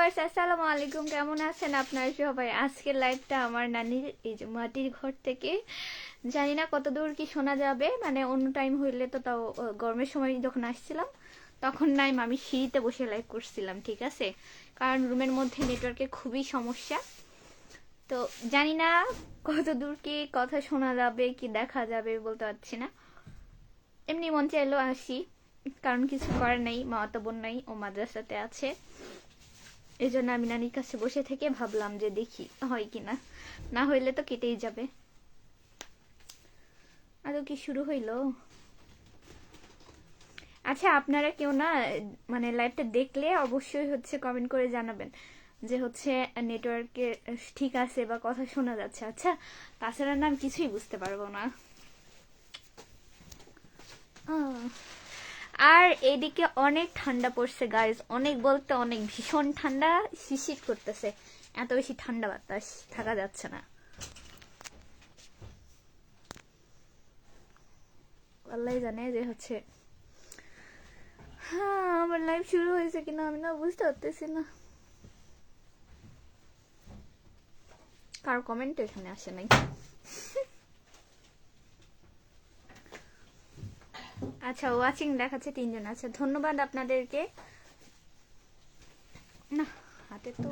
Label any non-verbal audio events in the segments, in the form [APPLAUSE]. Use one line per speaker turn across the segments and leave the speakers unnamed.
Viewers আসসালামু আলাইকুম কেমন আছেন আপনারা সবাই? আজকের লাইভটা আমার নানির, এই যে মাটির ঘর থেকে। জানি না কত দূর কি শোনা যাবে মানে অন্য টাইম হইলে তো তাও গরমের সময় যখন আসছিলাম, তখন নাই আমি সিঁড়িতে বসে লাইভ করছিলাম, ঠিক আছে? কারণ রুমের মধ্যে নেটওয়ার্কের খুবই সমস্যা। তো জানি না কত দূর কি কথা শোনা যাবে, কি দেখা যাবে বলতে পারছি না। এমনি মন চাইলো আসি, কারণ কিছু করার নেই মামাতো বোন নাই, ও মাদ্রাসাতে আছে। এই জন্য আমি নানির কাছে বসে থেকে ভাবলাম যে দেখি হয় কিনা। না হইলে তো কেটেই যাবে। আদৌ কি শুরু হইল? আচ্ছা আপনারা কেউ না মানে লাইভটা দেখলে অবশ্যই হচ্ছে কমেন্ট করে জানাবেন যে হচ্ছে নেটওয়ার্কে ঠিক আছে বা কথা শোনা যাচ্ছে। আচ্ছা তাছাড়া না আমি কিছুই বুঝতে পারব না। আর এদিকে অনেক ঠান্ডা পড়ছে গাইজ অনেক বলতে অনেক ভীষণ ঠান্ডা শিশির করতেছে। এত বেশি ঠান্ডা বাতাস থাকা যাচ্ছে না। আল্লাহ জানে যে হচ্ছে হ্যাঁ আমার লাইফ শুরু হয়েছে কিনা আমি না বুঝতে পারতেছি না। কার কমেন্ট এখানে আসে নাই? আচ্ছা ওয়াচিং দেখাচ্ছে তিনজন। আচ্ছা ধন্যবাদ আপনাদেরকে। না হাতে তো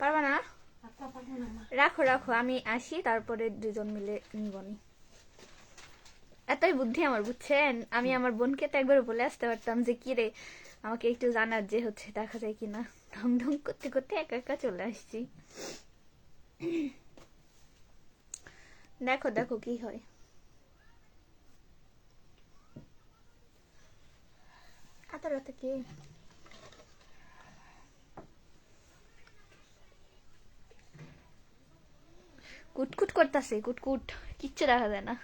পারব না।
রাখো রাখো আমি আসি তারপরে দুজন মিলে নিবনি এতই বুদ্ধি আমার বুঝছেন? আমি আমার বোনকে তো একবার বলে আসতে পারতাম যে কি রে আমাকে একটু জানার যে হচ্ছে দেখা যায় কিনা? ঢং ঢং করতে করতে একা একা চলে আসছি। দেখো দেখো কি হয়। কুটকুট করতেছে, কুটকুট। কিচ্ছু দেখা যায় না।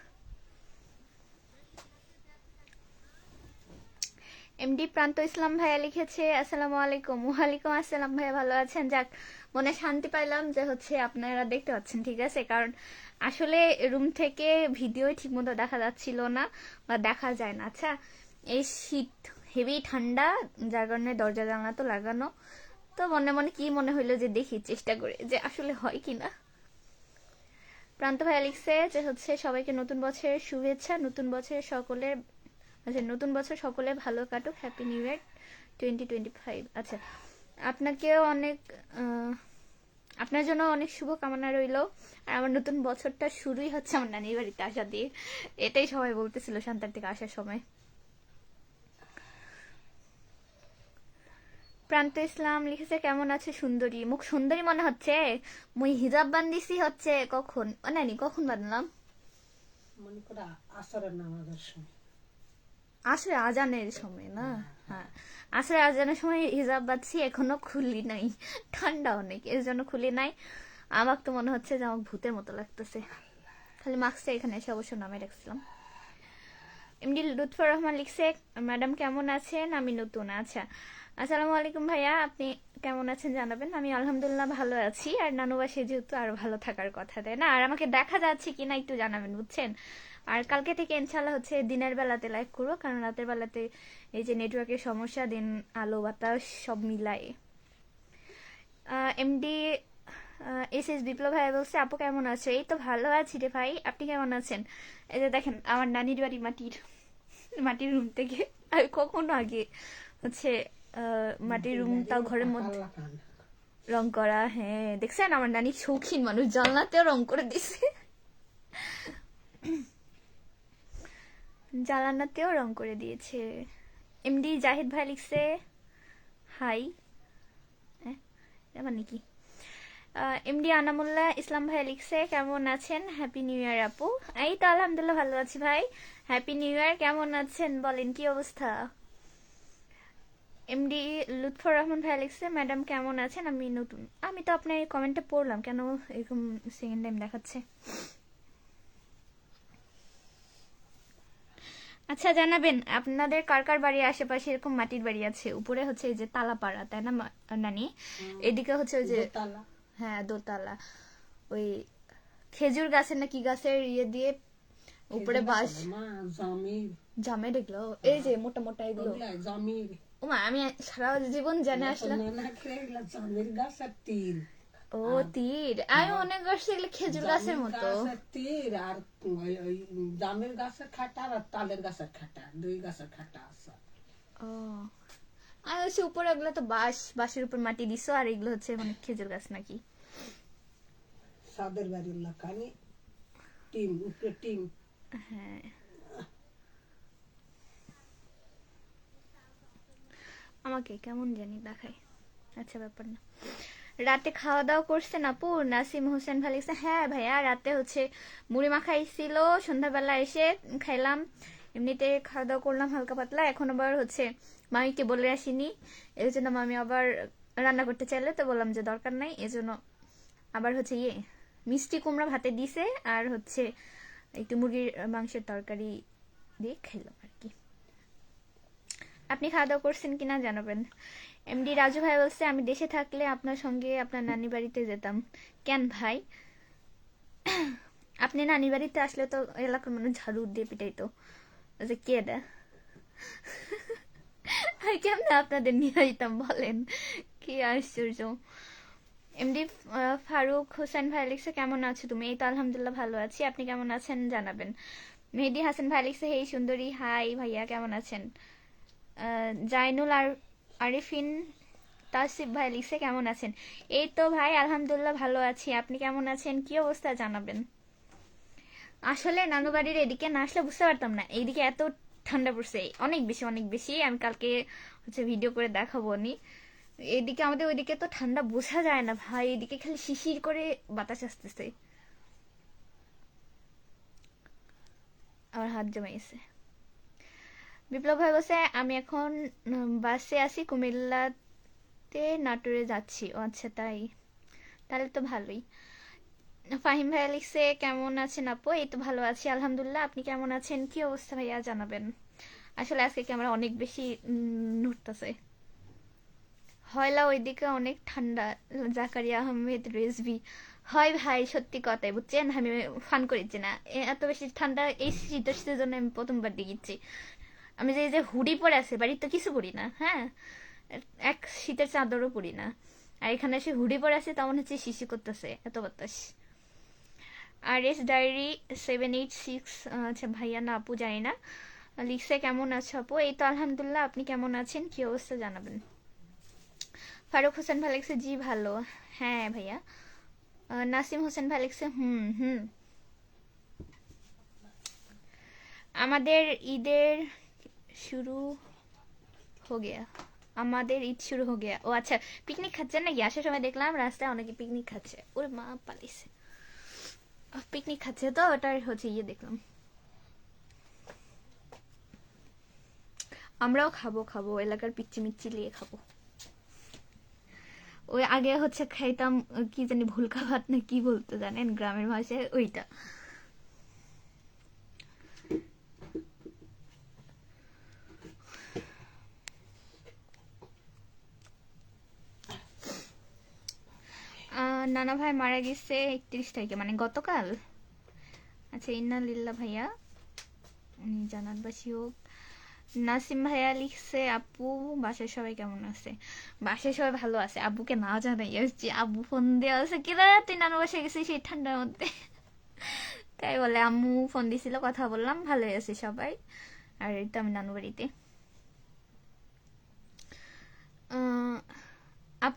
এমডি প্রান্ত ইসলাম ভাইয়া লিখেছে, আসসালামু আলাইকুম। ওয়ালাইকুম আসসালাম ভাইয়া, ভালো আছেন? যাক, মনে শান্তি পাইলাম যে হচ্ছে আপনারা দেখতে পাচ্ছেন, ঠিক আছে? কারণ আসলে রুম থেকে ভিডিও ঠিকমতো দেখা যাচ্ছিল না বা দেখা যায় না। আচ্ছা এই শীত হেভি ঠান্ডা, যার কারণে দরজা জানলা তো লাগানো। তো মনে মনে কি মনে হইল যে দেখি, চেষ্টা করে যে আসলে হয় কি না। প্রান্ত ভাইয়া লিখছে যে হচ্ছে সবাইকে নতুন বছরের শুভেচ্ছা, নতুন বছরের সকলের আচ্ছা নতুন বছর সকলে ভালো কাটুক happy new year twenty twenty five আচ্ছা আপনাকেও অনেক আপনার জন্য অনেক শুভ কামনা রইল। আর আমার নতুন বছরটা শুরুই হচ্ছে আমার নানির বাড়িতে আসা দিয়ে এটাই সবাই বলতেছিল সান্তার থেকে আসার সময়। প্রান্ত ইসলাম লিখেছে, কেমন আছে সুন্দরী? মুখ সুন্দরী মনে হচ্ছে? মুই হিজাব বান্দিছি হচ্ছে কখন? নানি, কখন বাঁধলাম?
মনে করে আসরের নামাজের সময়।
আসলে আজানের সময়, না? হ্যাঁ। আসলে আজানের সময় হিজাব বাঁধছি, এখনও খুলি নাই। ঠান্ডা অনেক, এর জন্য খুলি নাই। আমার তো মনে হচ্ছে যে আমার ভূতের মতো লাগতেছে। খালি মাস্কটা এখানে এসে অবশ্য নামে রাখছিলাম। এমডি লুৎফর রহমান লিখছে, ম্যাডাম কেমন আছেন? আমি নতুন আচ্ছা। আসসালামু আলাইকুম ভাইয়া, আপনি কেমন আছেন জানাবেন? আমি আলহামদুলিল্লাহ ভালো আছি। আর নানুবাসে যেহেতু আরও ভালো থাকার কথা, তাই না? আর আমাকে দেখা যাচ্ছে কিনা একটু জানাবেন, বুঝছেন? আর কালকে থেকে ইনশাল্লাহ হচ্ছে দিনের বেলাতে লাইভ করব কারণ রাতের বেলাতে এই যে নেটওয়ার্কের সমস্যা দিন আলো বাতাস সব মিলায়। এমডি এস এস বিপ্লব ভাই বলছে আপু কেমন আছে? এই তো ভালো আছি রে ভাই আপনি কেমন আছেন? এই যে দেখেন আমার নানির বাড়ি মাটির মাটির রুম থেকে আর কখনো আগে হচ্ছে আহ, মাটির রুম তাও ঘরের মধ্যে রং করা হ্যাঁ দেখছেন? আমার নানি শৌখিন মানুষ জানলাতেও রং করে দিছে। জালানাতেও রং করে দিয়েছে। এমডি জাহিদ ভাই লিখছে, হাই। এবার নাকি এমডি আনামুল্লাহ ইসলাম ভাই লিখছে, কেমন আছেন? হ্যাপি নিউ ইয়ার আপু। এই তো আলহামদুলিল্লাহ ভালো আছি ভাই। হ্যাপি নিউ ইয়ার কেমন আছেন বলেন, কি অবস্থা? এমডি লুৎফর রহমান ভাই লিখছে, ম্যাডাম কেমন আছেন? আমি নতুন আমি তো আপনার কমেন্টটা পড়লাম, কেন এরকম সেকেন্ড টাইম দেখাচ্ছে? আচ্ছা জানাবেন আপনাদের কার কার বাড়ির আশেপাশে এরকম মাটির বাড়ি আছে? উপরে হচ্ছে এই যে তালাপাড়া তাই না নানি? এদিকে হচ্ছে ওই যে হ্যাঁ দোতলা। ওই খেজুর গাছের না কি গাছের ইয়ে দিয়ে উপরে
মা
জামে দেখল এই যে মোটা মোটা এগুলো। ওমা আমি সারা জীবন জেনে আসলাম।
গাছ আর
ও তীর। আমি মনে করছি এগুলো খেজুর গাছের মতো।
তীর আর ওই জামের গাছের খাটা আর তালের গাছের খাটা দুই গাছের খাটা আছে।
ও। আমি হচ্ছে উপরে তো বাঁশ বাঁশের উপর মাটি দিছো আর এগুলো হচ্ছে মানে খেজুর গাছ নাকি?
সাদের বাড়ির লাকানি টিম উপরে টিম।
হ্যাঁ। আমাকে কেমন জানি দেখায়। আচ্ছা ব্যাপার না। রাতে খাওয়া দাওয়া করছেন আপু নাসিম হোসেন ভালো লাগছে হ্যাঁ ভাইয়া, রাতে হচ্ছে মুড়ি মাখা ছিল সন্ধ্যাবেলা এসে খাইলাম, এমনিতে খাওয়া দাওয়া করলাম হালকা পাতলা, এখন আবার হচ্ছে মামিকে বলে আসিনি এর জন্য মামি আবার রান্না করতে চাইলে তো বললাম যে দরকার নাই, এজন্য আবার হচ্ছে ইয়ে মিষ্টি কুমড়া ভাতে দিছে, আর হচ্ছে একটু মুরগির মাংসের তরকারি দিয়ে খেলাম আর কি। আপনি খাওয়া দাওয়া করছেন কিনা জানাবেন। এমডি রাজু ভাই বলছে, আমি দেশে থাকলে আপনার সঙ্গে আপনার নানি বাড়িতে যেতাম। কেন ভাই? [CLEARS THROAT] আপনি নানি বাড়িতে আসলে তো এলাকার মানুষ ঝাড়ু দিয়ে পিটাইতো। যে কে দা আর [LAUGHS] কেমনে আপনাদের নিয়ে যেতাম বলেন? কি আশ্চর্য। এমডি ফারুক হোসেন ভাই লিখছে, কেমন আছো তুমি? এই তো আলহামদুলিল্লাহ ভালো আছি। আপনি কেমন আছেন জানাবেন। মেহেদি হাসান ভাই লিখছে, হেই সুন্দরী, হাই ভাইয়া, কেমন আছেন? জাইনুল আর আরিফিন তাসিফ ভাই লিখছে, কেমন আছেন? এই তো ভাই, আলহামদুলিল্লাহ ভালো আছি। আপনি কেমন আছেন? কি অবস্থা জানাবেন? আসলে নানু বাড়ির এদিকে না আসলে বুঝতে পারতাম না। এইদিকে এত ঠান্ডা পড়ছে, অনেক বেশি অনেক বেশি। আমি কালকে হচ্ছে ভিডিও করে দেখাবো নি। এদিকে আমাদের ওইদিকে তো ঠান্ডা বোঝা যায় না ভাই। এদিকে খালি শিশির করে বাতাস আসতেছে। আমার হাত জমে গেছে বিপ্লব ভাই বলছে আমি এখন বাসে আছি, কুমিল্লাতে নাটোরে যাচ্ছি। ও আচ্ছা তাই। তাহলে তো ভালোই। ফাহিম ভাইয়া লিখছে, কেমন আছেন আপু? এই তো ভালো আছি, আলহামদুলিল্লাহ। আপনি কেমন আছেন? কি অবস্থা ভাইয়া? জানাবেন। আসলে আজকে ক্যামেরা অনেক বেশি নড়তেছে হয়লা ওইদিকে অনেক ঠান্ডা। জাকারিয়া আহমেদ রেজভি। হয় ভাই, সত্যি কথাই, বুঝছেন? আমি ফান করেছি না। এত বেশি ঠান্ডা, এই শীতের সিজনে আমি প্রথমবার দেখিচ্ছি আমি যে যে হুডি পরে আছে বাড়িতে কিছু করি না হ্যাঁ? এক শীতের চাদরও পরি না। আর এখানে এসে হুডি পরে আছে তেমন হচ্ছে শিশি করতেছে, এত বাতাস। আর S diary seven eight six আচ্ছা ভাইয়া না, আপু জানি না। লিখছে, কেমন আছো আপু? এই তো আলহামদুলিল্লাহ, আপনি কেমন আছেন? কি অবস্থা জানাবেন? ফারুক হোসেন ভাই লিখছে, জি ভালো। হ্যাঁ ভাইয়া। নাসিম হোসেন ভাই লিখছে, হুম হুম। আমাদের ঈদের শুরু হো গিয়া। আমাদের ঈদ শুরু হো গিয়া। ও আচ্ছা পিকনিক খাচ্ছেন নাকি? আসার সময় দেখলাম রাস্তায় অনেকে পিকনিক খাচ্ছে। ওরে মা, পালিছে। পিকনিক খাচ্ছে তো ওটার হচ্ছে ইয়ে দেখলাম। আমরাও খাব খাব, এলাকার পিচ্ছি মিচ্ছি নিয়ে খাব। ওই আগে হচ্ছে খাইতাম, কি জানি ভুলকা ভাত না কি বলতো জানেন? গ্রামের ভাষায় ওইটা আহ, নানা ভাই মারা গেছে একত্রিশ তারিখে মানে গতকাল। আচ্ছা ইন্না লিল্লা ভাইয়া। উনি জানানবাসী হোক। নাসিম ভাইয়া লিখছে, আপু, বাসায় সবাই কেমন আছে? বাসায় সবাই ভালো আছে। আব্বুকে না জানাই আসছি আব্বু ফোন দেওয়া আছে কিরা তুই নানু বাসায় গেছিস সেই ঠান্ডার মধ্যে? তাই বলে, আম্মু ফোন দিছিল, কথা বললাম ভালোই আছে সবাই। আর এই তো আমি নানু বাড়িতে।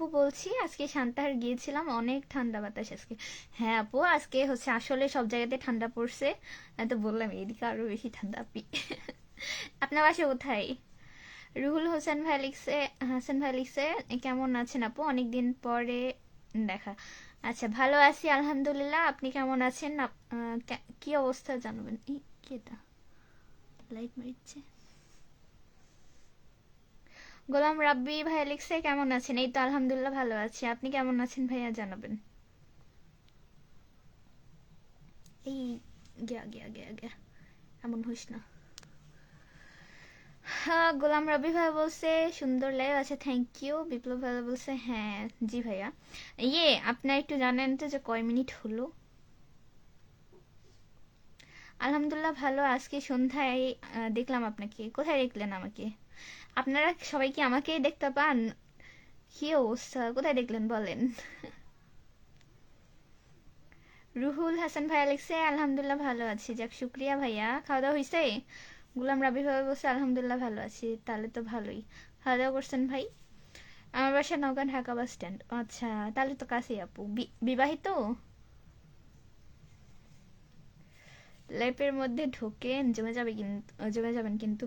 আপু বলছি, আজকে সান্তাহার গিয়েছিলাম, অনেক ঠান্ডা বাতাস আজকে। হ্যাঁ আপু, আজকে হচ্ছে আসলে সব জায়গাতে ঠান্ডা পড়ছে। তো বললাম, এদিকে আরও বেশি ঠান্ডা, আপি। আপনার বাসা কোথায়? রুহুল হোসেন ভাই লিখছে, হাসান ভাই লিখছে, কেমন আছেন আপু? অনেকদিন পরে দেখা। আচ্ছা ভালো আছি, আলহামদুলিল্লাহ। আপনি কেমন আছেন? কি অবস্থা জানাবেন? এই কি এটা লাইট মারছে গোলাম রাব্বি ভাইয়া লিখছে, কেমন আছেন? এই তো আলহামদুলিল্লাহ ভালো আছি। আপনি কেমন আছেন ভাইয়া, জানাবেন? এই, গিয়া গিয়া গিয়া গিয়া। এমন হইস না। গোলাম রবি ভাই বলছে, সুন্দর লাইভ আছে থ্যাংক ইউ বিপ্লব ভাই বলছে হ্যাঁ জি ভাইয়া। ইয়ে আপনার একটু জানেন তো যে কয় মিনিট হলো? আলহামদুলিল্লাহ ভালো, আজকে সন্ধ্যায় দেখলাম আপনাকে। কোথায় দেখলেন আমাকে? আপনারা সবাই কি আমাকেই দেখতে পান? কি অবস্থা? কোথায় দেখলেন বলেন? রুহুল হাসান ভাইয়া লিখছে, আলহামদুলিল্লাহ ভালো আছি। যাক, শুক্রিয়া ভাইয়া। খাওয়া দাওয়া হয়েছে গুলাম রাবি ভাই বলছে, আলহামদুলিল্লাহ ভালো আছি। তাহলে তো ভালোই। খাওয়া দাওয়া করছেন ভাই? আমার বাসা নওগাঁ ঢাকা বাস স্ট্যান্ড। আচ্ছা তাহলে তো কাছেই আপু। বিবাহিত? লেপের মধ্যে ঢোকেন, জমে যাবে কিন্তু জমে যাবেন কিন্তু।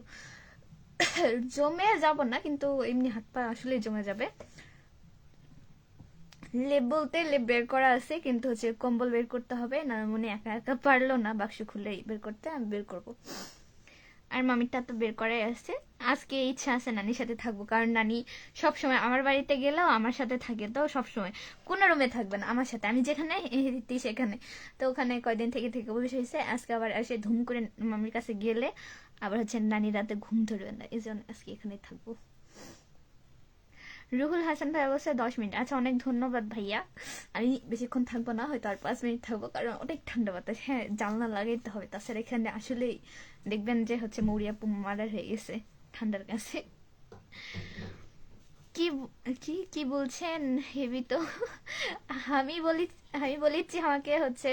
জমে যাব না, কিন্তু এমনি হাত পা আসলে জমে যাবে। লেপ বলতে লেপ বের করা আছে, কিন্তু হচ্ছে কম্বল বের করতে হবে, না মনে একা একা পারল না, বাক্স খুলে বের করতে, আমি বের করব। আর মামিরটা তো বের করাই আছে। আজকে ইচ্ছা আছে নানির সাথে থাকব, কারণ নানি সবসময় আমার বাড়িতে গেলেও আমার সাথে থাকে, তো সবসময়। কোনো রুমে থাকবে না আমার সাথে, আমি যেখানে [LAUGHS] সেখানে। তো ওখানে কয়দিন থেকে থেকে বসে আজকে আবার এসে ধুম করে মামির কাছে গেলে আবার হচ্ছে নানি রাতে ঘুম ধরবে না, এই জন্য আজকে এখানে থাকব। রুহুল হাসান ভাই অবশ্য দশ মিনিট। আচ্ছা অনেক ধন্যবাদ ভাইয়া। আমি বেশিক্ষণ থাকব না, হয়তো আর পাঁচ মিনিট থাকব, কারণ অনেক ঠান্ডা বাতাস। হ্যাঁ জানলা লাগাইতে হবে, তাছাড়া এখানে আসলেই দেখবেন যে হচ্ছে মৌরিয়া মার্ডার হয়ে গেছে, ঠান্ডার কাছে। কি কি কি বলছেন হেভি তো? আমি বলি, আমি বলেছি আমাকে হচ্ছে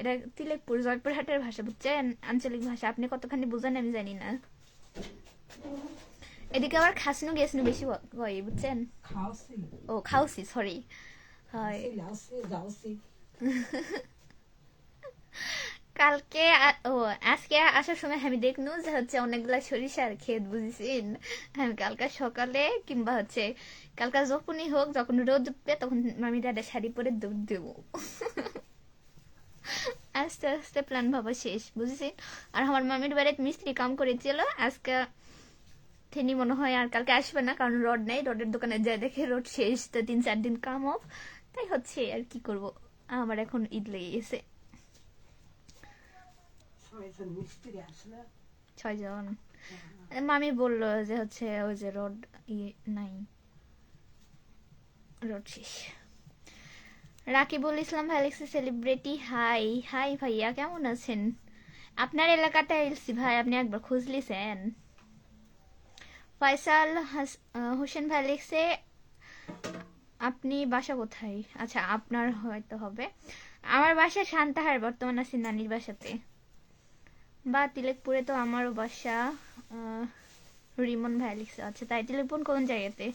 এটা তিলেকপুর জয়পুরহাটের ভাষা বুঝছেন? আঞ্চলিক ভাষা আপনি কতখানি বুঝেন আমি জানি না। এদিকে আবার খাসনু গেসনু বেশি হয় বুঝছেন? ও খাওসি সরি হয়। কালকে ও আজকে আসার সময় আমি দেখনু যে হচ্ছে অনেকগুলা সরিষার ক্ষেত বুঝেছেন? আমি কালকা সকালে কিংবা হচ্ছে কালকা যখনই হোক যখন রোদ উঠবে তখন মামি দাদা শাড়ি পরে দৌড় দেব। আস্তে আস্তে প্ল্যান ভাবা শেষ বুঝেছেন আর আমার মামির বাড়িতে মিস্ত্রি কাম করেছিল। আজকে তিনি মনে হয় আর কালকে আসবে না কারণ রড নেই। রডের দোকানে যায় দেখে রড শেষ তো তিন চার দিন কাম অফ তাই হচ্ছে আর কি করব? আমার এখন ঈদ লেগে গেছে।
ছয়জন।
মামি বলল যে হচ্ছে ওই যে রোড ইয়ে নাই। রোড শেষ। রাকিবুল ইসলাম ভ্যালেক্সি সেলিব্রিটি, হাই হাই ভাইয়া, কেমন আছেন? আপনার এলাকাটা এলসি ভাই, আপনি একবার খোঁজ লিছেন ফয়সাল হোসেন ভ্যালেক্সে আপনি বাসা কোথায়? আচ্ছা আপনার হয়তো হবে। আমার বাসা শান্তাহার বর্তমান আছি নানির বাসাতে। বা তিলেকপুরে তো আমারও বাসা রিমন ভাই লিখছে আচ্ছা তাই, তিলেকপুর কোন জায়গাতে?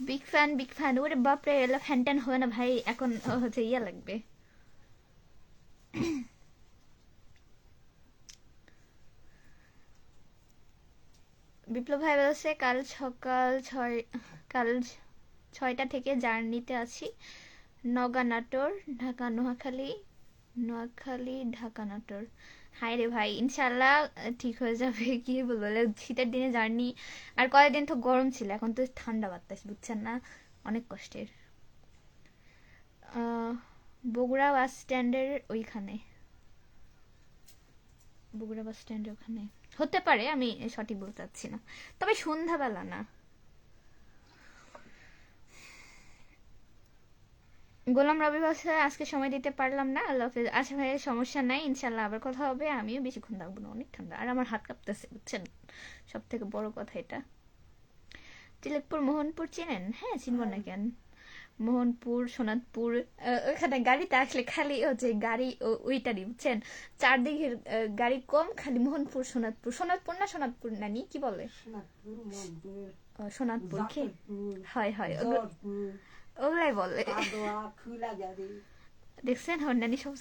বিগ ফ্যান বিগ ফ্যান ওরে বাপরে এলা ফ্যান ট্যান হবে না ভাই। এখন হচ্ছে ইয়া লাগবে। বিপ্লব ভাই বলছে, কাল সকাল ছয়, কাল ছয়টা থেকে জার্নিতে আছি। নগা নাটোর ঢাকা, নোয়াখালী। নোয়াখালী, ঢাকা নাটোর। হাই রে ভাই ইনশাল্লাহ ঠিক হয়ে যাবে। [LAUGHS] কি বলব শীতের দিনে জার্নি। আর কয়েকদিন তো গরম ছিল, এখন তো ঠান্ডা বাতাস, বুঝছেন না? অনেক কষ্টের। বগুড়া বাস স্ট্যান্ডের ওইখানে। বগুড়া বাস স্ট্যান্ডের ওখানে। হতে পারে, আমি সঠিক বলতে চাচ্ছি না। তবে সন্ধ্যাবেলা না। গোলাম রবি বাসায় আজকে সময় দিতে পারলাম না আল্লাহ হাফেজ আচ্ছা ভাই সমস্যা নাই ইনশাল্লাহ আবার কথা হবে আমিও বেশিক্ষণ থাকব না অনেক ঠান্ডা আর আমার হাত কাঁপতেছে বুঝছেন? সব থেকে বড় কথা এটা। তিলকপুর মোহনপুর চেনেন? হ্যাঁ চিনব না কেন? মোহনপুর সোনাদপুর আহ, ওইখানে গাড়িতে আসলে খালি হচ্ছে গাড়ি ওইটারই বুঝছেন? চারদিকের গাড়ি কম খালি মোহনপুর সোনাদপুর সোনাদপুর না সোনাদপুর নানি? কি বলে? সোনাদপুর হয় হয়। ওগুলাই বলে। দেখছেন হন্ডানি সব।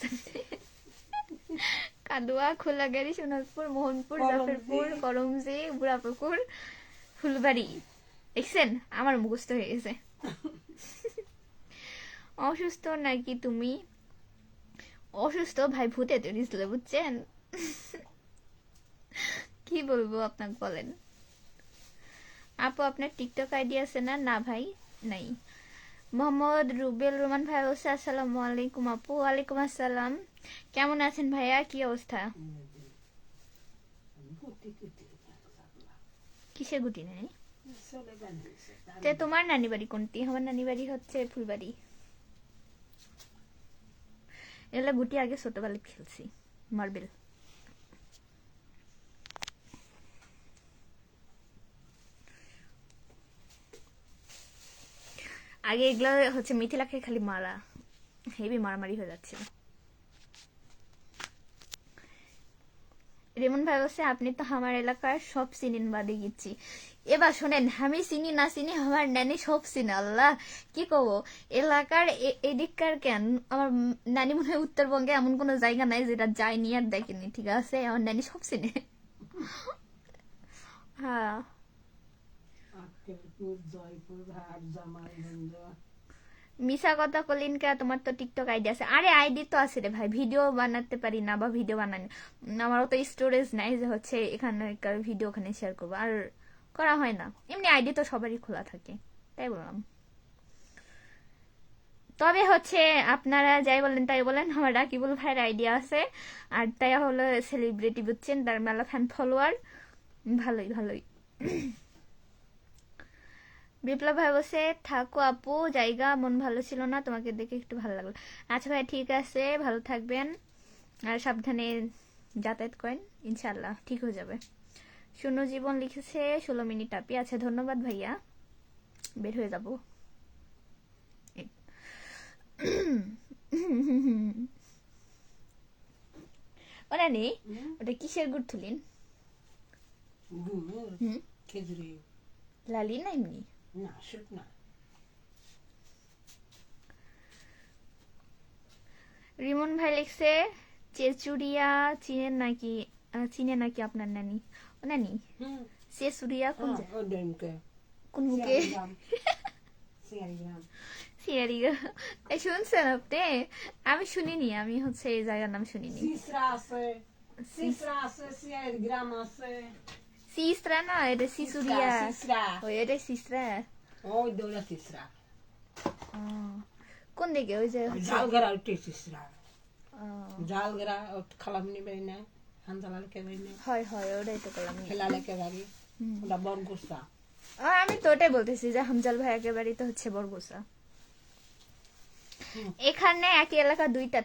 কাদুয়া খোলাগাড়ি সোনারপুর মোহনপুর জাফরপুর করমজি বুড়াপুকুর ফুলবাড়ি। দেখছেন? আমার মুখস্থ হয়ে গেছে। অসুস্থ নাকি তুমি? অসুস্থ ভাই ভূতে তৈরি ছিল বুঝছেন? কি বলব আপনাকে বলেন? আপু আপনার টিকটক আইডি আছে না? না ভাই নাই। মোহাম্মদ রুবেল রোমান ভাই বলছে, আসসালামু আলাইকুম আপু, ওয়ালাইকুম আসসালাম। কেমন আছেন ভাইয়া? কি অবস্থা?
গুটি গুটি
নেই তে তোমার নানি বাড়ি কোনটি? আমার নানি বাড়ি হচ্ছে ফুলবাড়ি। এগুলো গুটি আগে ছোটবেলায় খেলছি মার্বেল। আগে এগুলো হচ্ছে মিথিলাকে খালি মারা, হেভি মারামারি হয়ে যাচ্ছিল। রেমন ভাই বলছে, আপনি তো আমার এলাকার সব চিনেন বাদে গেছি এবার শোনেন, আমি চিনি না চিনি, আমার নানি সব চিনে, আল্লাহ। কি কব? এলাকার এদিককার কেন? আমার নানি মনে হয় উত্তরবঙ্গে এমন কোনো জায়গা নাই যেটা যায়নি আর দেখেনি, ঠিক আছে? আমার নানি সব চিনে। হ্যাঁ। মিশা কথা কলিন কে তোমার তো টিকটক আইডি আছে। আরে আইডি তো আছে রে ভাই ভিডিও বানাতে পারি না বা ভিডিও বানানি। আমারও তো স্টোরেজ নাই যে হচ্ছে এখানকার ভিডিও ওখানে শেয়ার করব। আর করা হয় না। এমনি আইডি তো সবারই খোলা থাকে, তাই বললাম। তবে হচ্ছে আপনারা যাই বলেন তাই বলেন, আমার রাকিবুল ভাইয়ের আইডিয়া আছে। আর তাই হলো সেলিব্রিটি বুঝছেন, তার মেলা ফ্যান ফলোয়ার ভালোই ভালোই। বিপ্লব ভাই বসে থাকো আপু জায়গা মন ভালো ছিল না তোমাকে দেখে একটু ভালো লাগল। আচ্ছা ভাই ঠিক আছে ভালো থাকবেন। আর সাবধানে যাতায়াত করেন ইনশাল্লাহ ঠিক হয়ে যাবে। শূন্য জীবন লিখেছে ষোলো মিনিট আপি আচ্ছা ধন্যবাদ ভাইয়া। বের হয়ে যাব। [CLEARS THROAT] ওরা নেই? ওটা কিসের গুড় তুলিন লালি না এমনি?
না শুকনা
রিমন ভাই লিখছে চেচুরিয়া চিনেন নাকি চিনে নাকি আপনার নানি? ও নানি? চেচুরিয়া কোন? কোন এই শুনছেন আপনি? আমি শুনিনি আমি হচ্ছে এই জায়গার নাম শুনিনি।
সিসরা আছে সিসরা আছে আছে।
না এটা সিসুরিয়া
সিসরা
ওই এটা সিসরা
ওই দৌড়া সিসরা
ও, কোন দিকে ওই যে
জালগরা উঠে সিসরা জালগরা খালামনি বেরিনে হানজালাল কে বেরিনে
হয় হয় ওটাই তো করলাম
খেলালে কে বাড়ি ওটা বরগুসা
আমি তো ওটাই বলতেছি যে হামজাল ভাই একেবারে তো হচ্ছে বরগুসা। এখানে একই এলাকা দুইটা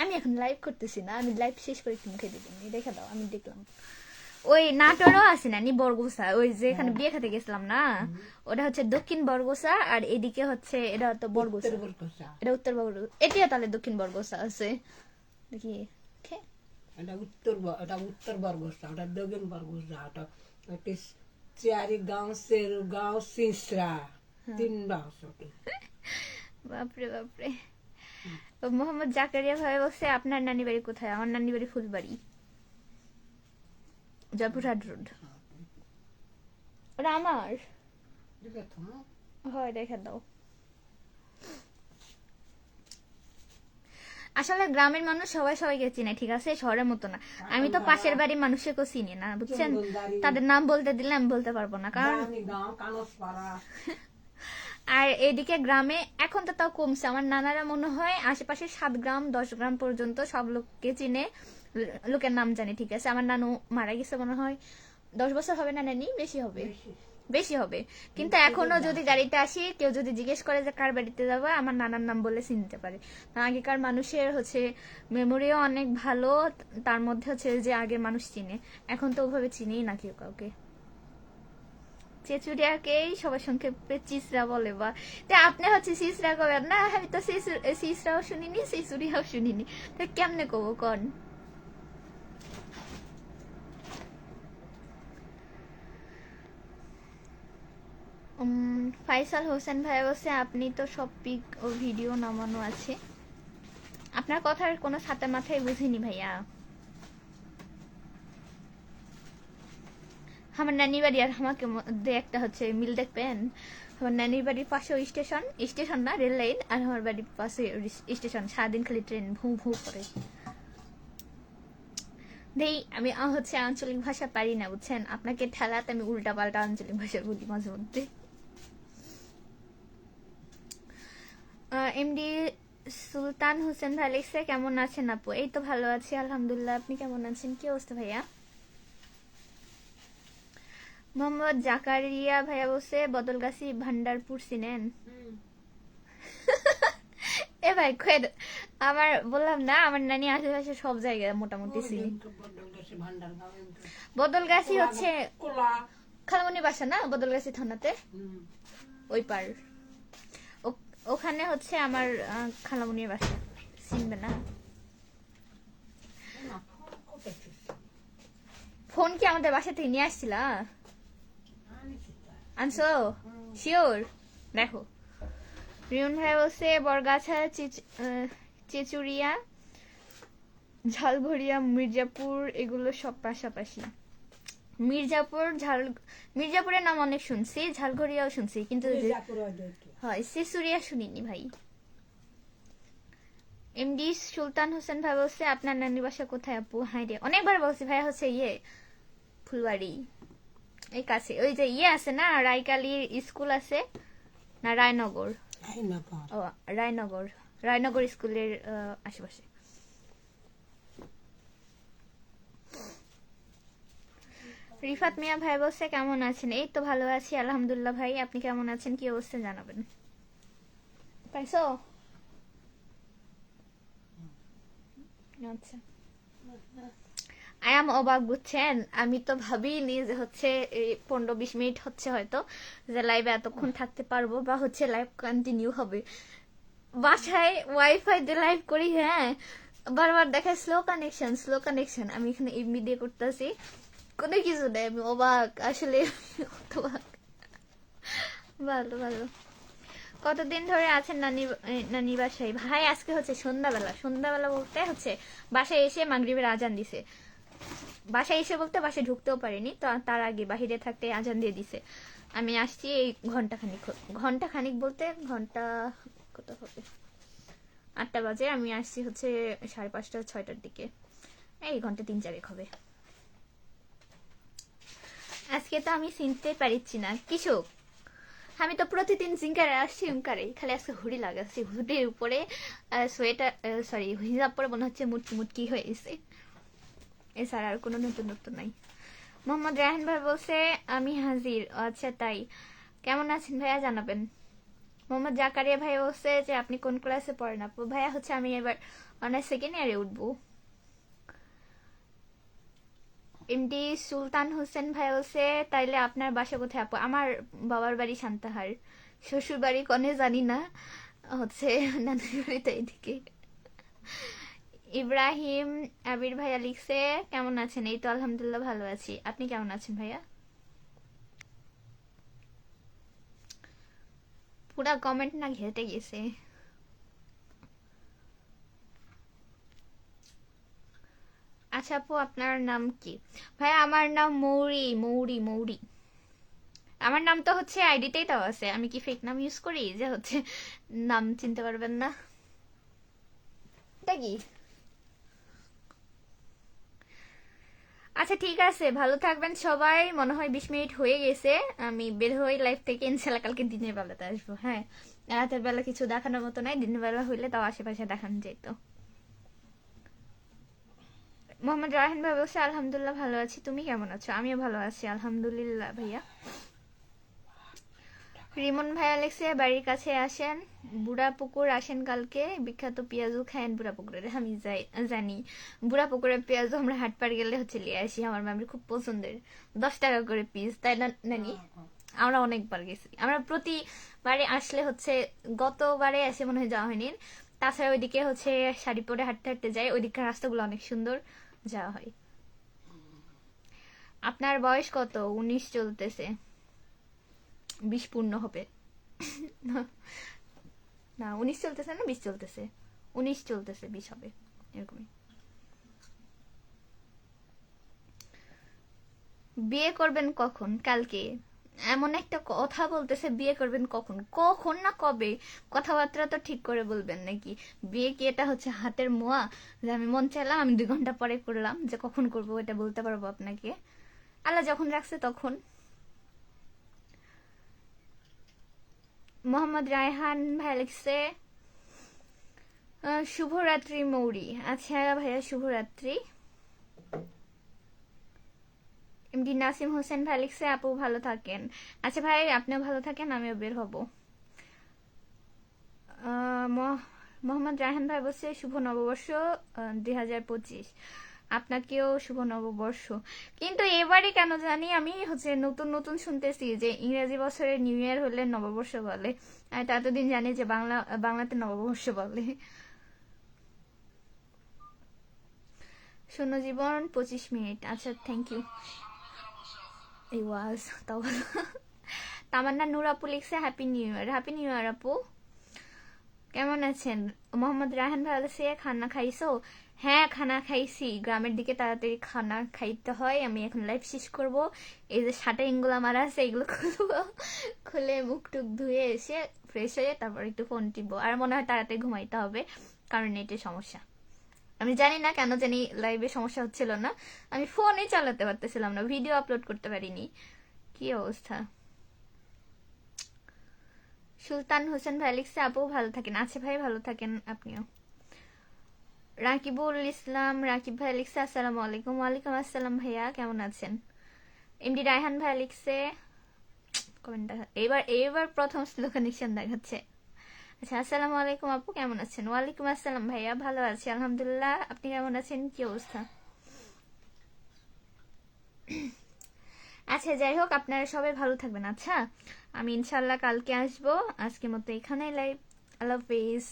আমি এখন লাইভ করতেছি না আমি লাইভ শেষ করে একটু মুখে দিব। দেখে দাও আমি দেখলাম। ওই নাটোরও আছে না নি বরগুসা? ওই যে এখানে বিয়ে খেতে গেছিলাম না ওটা হচ্ছে দক্ষিণ বরগোসা আর এদিকে হচ্ছে এটা তো বরগোসা। এটা উত্তর বরগুসা। এটিও তাহলে দক্ষিণ বরগুসা আছে। দেখি
এটা উত্তর এটা উত্তর বরগুসা ওটা দক্ষিণ বরগোসা ওটা ওটা চিয়ারি গাঁও সের গাঁও সিসরা তিন গাঁও ছোট
বাপরে বাপরে। মোহাম্মদ জাকারিয়া ভাই বলছে আপনার নানি বাড়ি কোথায়? আমার নানি বাড়ি ফুলবাড়ি। জয়পুরহাট রোড ওটা আমার? হয় রেখে দাও। আসলে গ্রামের মানুষ সবাই সবাইকে চিনে ঠিক আছে? শহরের মতো না। আমি তো পাশের বাড়ির মানুষকেও চিনি না বুঝছেন? তাদের নাম বলতে দিলে আমি বলতে পারব না কারণ [LAUGHS] আর এদিকে গ্রামে এখন তো তাও কমছে। আমার নানারা মনে হয় আশেপাশে সাত গ্রাম দশ গ্রাম পর্যন্ত সব লোককে চিনে। লোকের নাম জানে ঠিক আছে? আমার নানু মারা গেছে মনে হয় দশ বছর হবে না নানি? বেশি হবে।
বেশি।
হবে। কিন্তু এখনও যদি গাড়িতে আসি কেউ যদি জিজ্ঞেস করে যে কার বাড়িতে যাব আমার নানার নাম বলে চিনতে পারে। আগেকার মানুষের হচ্ছে মেমোরিও অনেক ভালো তার মধ্যে হচ্ছে যে আগের মানুষ চিনে। এখন তো ওভাবে চিনেই না কেউ কাউকে। চেচুরিয়াকেই সবার সংক্ষেপে চিসরা বলে বা তা আপনি হচ্ছে চিসরা কবেন? না আমি তো চিসরাও শুনিনি চিচুরিয়াও শুনিনি। তা কেমনে কব কন? ফাইসাল হোসেন ভাই বলছে, আপনি তো সব পিক ও ভিডিও নামানো আছে। আপনার কথার কোনো সাথে মাথায় বুঝিনি ভাইয়া। আমার নানির বাড়ি আর আমাকে মধ্যে একটা হচ্ছে মিল দেখবেন? আমার নানির বাড়ির পাশে ওই স্টেশন স্টেশন না, রেল লাইন, আর আমার বাড়ির পাশে স্টেশন, সারাদিন খালি ট্রেন, ভু ভু করে। দেই, আমি হচ্ছে আঞ্চলিক ভাষা পারি না, বুঝছেন? আপনাকে ঠেলাতে আমি উল্টা পাল্টা আঞ্চলিক ভাষা বলি মাঝে মধ্যে। এমডি সুলতান হোসেন ভাই লিখছে কেমন আছেন আপু? এই তো ভালো আছি আলহামদুলিল্লাহ। আপনি কেমন আছেন? কি অবস্থা ভাইয়া? মোহাম্মদ জাকারিয়া ভাইয়া বসে বদলগাছি ভান্ডারপুর চিনেন।
হুম। [LAUGHS]
এ ভাই খেদ আমার বললাম না আমার নানি আশেপাশে সব জায়গায় মোটামুটি চিনি।
বদলগাছি
হচ্ছে খালমনি বাসা না বদলগাছি থানাতে? ওই পার। ওখানে হচ্ছে আমার খালামুনির বাসা। চিনবে না?
ফোন
কি আমাদের বাসা থেকে নিয়ে আসছিলা?
আনিছি
শিওর? দেখো। রিয়ন ভাই বলছে বরগাছা চেচুরিয়া ঝালঘরিয়া মির্জাপুর এগুলো সব পাশাপাশি। মির্জাপুর ঝাল মির্জাপুরের নাম অনেক শুনছি ঝালঘরিয়াও শুনছি কিন্তু হয় সিসুরিয়া শুনিনি ভাই। এমডি সুলতান হোসেন ভাই বলছে আপনার নানির বাসা কোথায় আপু? হাই রে অনেকবার বলছি ভাই হচ্ছে ইয়ে ফুলবাড়ি এই কাছে ওই যে ইয়ে আছে না রায়কালির স্কুল আছে না রায়নগর? ও রায়নগর রায়নগর স্কুলের আশেপাশে। রিফাত মিয়া ভাই বলছে, কেমন আছেন? এই তো ভালো আছি, আলহামদুলিল্লাহ ভাই। আপনি কেমন আছেন? কি অবস্থা জানাবেন? পাইছো? আচ্ছা। আই এম অবাক, বুঝছেন? আমি তো ভাবিনি যে হচ্ছে পনেরো বিশ মিনিট হচ্ছে হয়তো যে লাইভে এতক্ষণ থাকতে পারব বা হচ্ছে লাইভ কন্টিনিউ হবে। বাসায় ওয়াইফাই দিয়ে লাইভ করি হ্যাঁ? বারবার দেখায় স্লো কানেকশন স্লো কানেকশন আমি এখানে এমবি দিয়ে করতেছি। কোনো কিছু নেই, আমি অবাক। আসলে ভালো ভালো। কতদিন ধরে আছেন নানি নানি বাসায়? ভাই, আজকে হচ্ছে সন্ধ্যাবেলা। সন্ধ্যাবেলা বলতে হচ্ছে, বাসায় এসে মাগরিবের আজান দিছে। বাসায় এসে বলতে বাসায় ঢুকতেও পারিনি, তো, তার আগে বাহিরে থাকতে আজান দিয়ে দিছে। আমি আসছি এই ঘণ্টা খানিক ঘণ্টা খানিক বলতে ঘণ্টা কত হবে? আটটা বাজে, আমি আসছি হচ্ছে সাড়ে পাঁচটা, ছয়টার দিকে। এই ঘণ্টা তিন চারেক হবে। আজকে তো আমি চিনতে পারিচ্ছি না। কিছু আমি তো প্রতিদিন জিঙ্কারে আসছি উঙ্কারে খালি আজকে হুড়ি লাগাচ্ছি। হুডির উপরে সোয়েটার সরি হিজাব পরে মনে হচ্ছে মুটকি মুটকি হয়ে গেছে। এছাড়া আর কোনো নতুন নতুন নাই। মোহাম্মদ রায়হান ভাই বলছে, আমি হাজির। আচ্ছা তাই। কেমন আছেন ভাইয়া? জানাবেন। মোহাম্মদ জাকারিয়া ভাই বলছে যে, আপনি কোন ক্লাসে পড়েন আপু? ভাইয়া, হচ্ছে আমি এবার অনার্স সেকেন্ড ইয়ারে উঠবো। এমডি সুলতান হোসেন ভাই বলছে, তাইলে আপনার বাসা কোথায় আপু? আমার বাবার বাড়ি শান্তাহার শ্বশুর বাড়ি কনে জানি না, হচ্ছে নানার বাড়ি তো এইদিকে। ইব্রাহিম আবির ভাইয়া লিখছে, কেমন আছেন? এই তো আলহামদুলিল্লাহ ভালো আছি। আপনি কেমন আছেন ভাইয়া? পুরা কমেন্ট না ঘেটে গেছে। আচ্ছা আপু, আপনার নাম কি? ভাই আমার নাম মৌরি মৌরি মৌরি। আমার নাম তো হচ্ছে আইডিতেই তাও আছে। আমি কি ফেক নাম ইউজ করি? যে হচ্ছে নাম চিনতে পারবেন না? এটা কি? আচ্ছা ঠিক আছে। ভালো থাকবেন সবাই। মনে হয় বিশ মিনিট হয়ে গেছে। আমি বের হই লাইফ থেকে। ইনশাল্লাহ কালকে দিনের বেলাতে আসব। হ্যাঁ রাতের বেলা কিছু দেখানোর মতো নাই। দিনের বেলা হইলে তাও আশেপাশে দেখানো যেত মোহাম্মদ রায়হান ভাই বলছে আলহামদুলিল্লাহ ভালো আছি। তুমি কেমন আছো? আমিও ভালো আছি আলহামদুলিল্লাহ ভাইয়া। রিমন ভাইয়া লেখছে বাড়ির কাছে আসেন। বুড়া পুকুর আসেন কালকে। বিখ্যাত পেঁয়াজও খায়েন বুড়া পুকুরের আমি যাই জানি। বুড়া পুকুরের পেঁয়াজু আমরা হাট পার গেলে হচ্ছে নিয়ে আসি। আমার মামির খুব পছন্দের। দশ টাকা করে পিস তাই না নানি? আমরা অনেকবার গেছি। আমরা প্রতিবারে আসলে হচ্ছে গতবারে এসে মনে হয় যাওয়া হয়নি। তাছাড়া ওইদিকে হচ্ছে শাড়ি পরে হাঁটতে হাঁটতে যাই। ওইদিকের রাস্তাগুলো অনেক সুন্দর। যাওয়া হয়। আপনার বয়স কত? উনিশ চলতেছে। বিশ পূর্ণ হবে। না, উনিশ চলতেছে না, বিশ চলতেছে। উনিশ চলতেছে, বিশ হবে। এরকমই। বিয়ে করবেন কখন? কালকে? এমন একটা কথা বলতেছে, বিয়ে করবেন কখন? কখন না কবে? কথাবার্তা তো ঠিক করে বলবেন নাকি? বিয়ে কি এটা হচ্ছে হাতের মোয়া? যে আমি মন চাইলাম, আমি দুই ঘণ্টা পরে করলাম, যে কখন করব এটা বলতে পারব আপনাকে? আল্লাহ যখন রাখছে তখন। মোহাম্মদ রায়হান ভাই লিখছে শুভরাত্রি মৌরি। আচ্ছা ভাইয়া, শুভরাত্রি। এমডি নাসিম হোসেন ভাই লিখছে আপু ভালো থাকেন। আচ্ছা ভাই, আপনিও ভালো থাকেন, আমিও বের হব। মোহাম্মদ রায়হান ভাই বলছে, শুভ নববর্ষ দুই হাজার পঁচিশ। আপনাকেও শুভ নববর্ষ। কিন্তু এবারে কেন জানি আমি হচ্ছে নতুন নতুন শুনতেছি যে ইংরেজি বছরের নিউ ইয়ার হলে নববর্ষ বলে। আর তো এতদিন জানি যে বাংলা, বাংলাতে নববর্ষ বলে। শূন্য জীবন পঁচিশ মিনিট। আচ্ছা থ্যাংক ইউ এই ওয়াজ তাও তামান্না নূর আপু লিখছে happy new year happy new year আপু কেমন আছেন? মোহাম্মদ রাহান ভাই বলছে, খানা খাইছো? হ্যাঁ খানা খাইছি। গ্রামের দিকে তাড়াতাড়ি খানা খাইতে হয়। আমি এখন লাইফ শেষ করব। এই যে সাটা ইঙ্গুলা মারা আছে, এগুলো খুলবো। খুলে মুখ টুক ধুয়ে এসে ফ্রেশ হয়ে তারপর একটু ফোন টিপবো। আর মনে হয় তাড়াতাড়ি ঘুমাইতে হবে, কারণ নেটের সমস্যা। আমি জানি না কেন জানি লাইভে সমস্যা হচ্ছিল না। আমি ফোনই চালাতে পারতেছিলাম না ভিডিও আপলোড করতে পারিনি। কি অবস্থা? সুলতান হোসেন ভাই লিখছে, আপু ভালো থাকেন। আছে ভাই, ভালো থাকেন আপনিও। রাকিবুল ইসলাম, রাকিব ভাই লিখছে, আসসালামু আলাইকুম। ওয়ালাইকুম আসসালাম ভাইয়া, কেমন আছেন? এমডি রায়হান ভাই লিখছে কমেন্ট এবার এবার প্রথম স্লো কানেকশন দেখাচ্ছে। আচ্ছা আসসালামু আলাইকুম আপু, কেমন আছেন? ওয়ালাইকুম আসসালাম ভাইয়া, ভালো আছি, আলহামদুলিল্লাহ। আপনি কেমন আছেন? কি অবস্থা? আচ্ছা যাই হোক, আপনারা সবাই ভালো থাকবেন। আচ্ছা আমি ইনশাল্লাহ কালকে আসব। আজকের মতো এখানেই লাইভ আল্লাহ হাফিজ।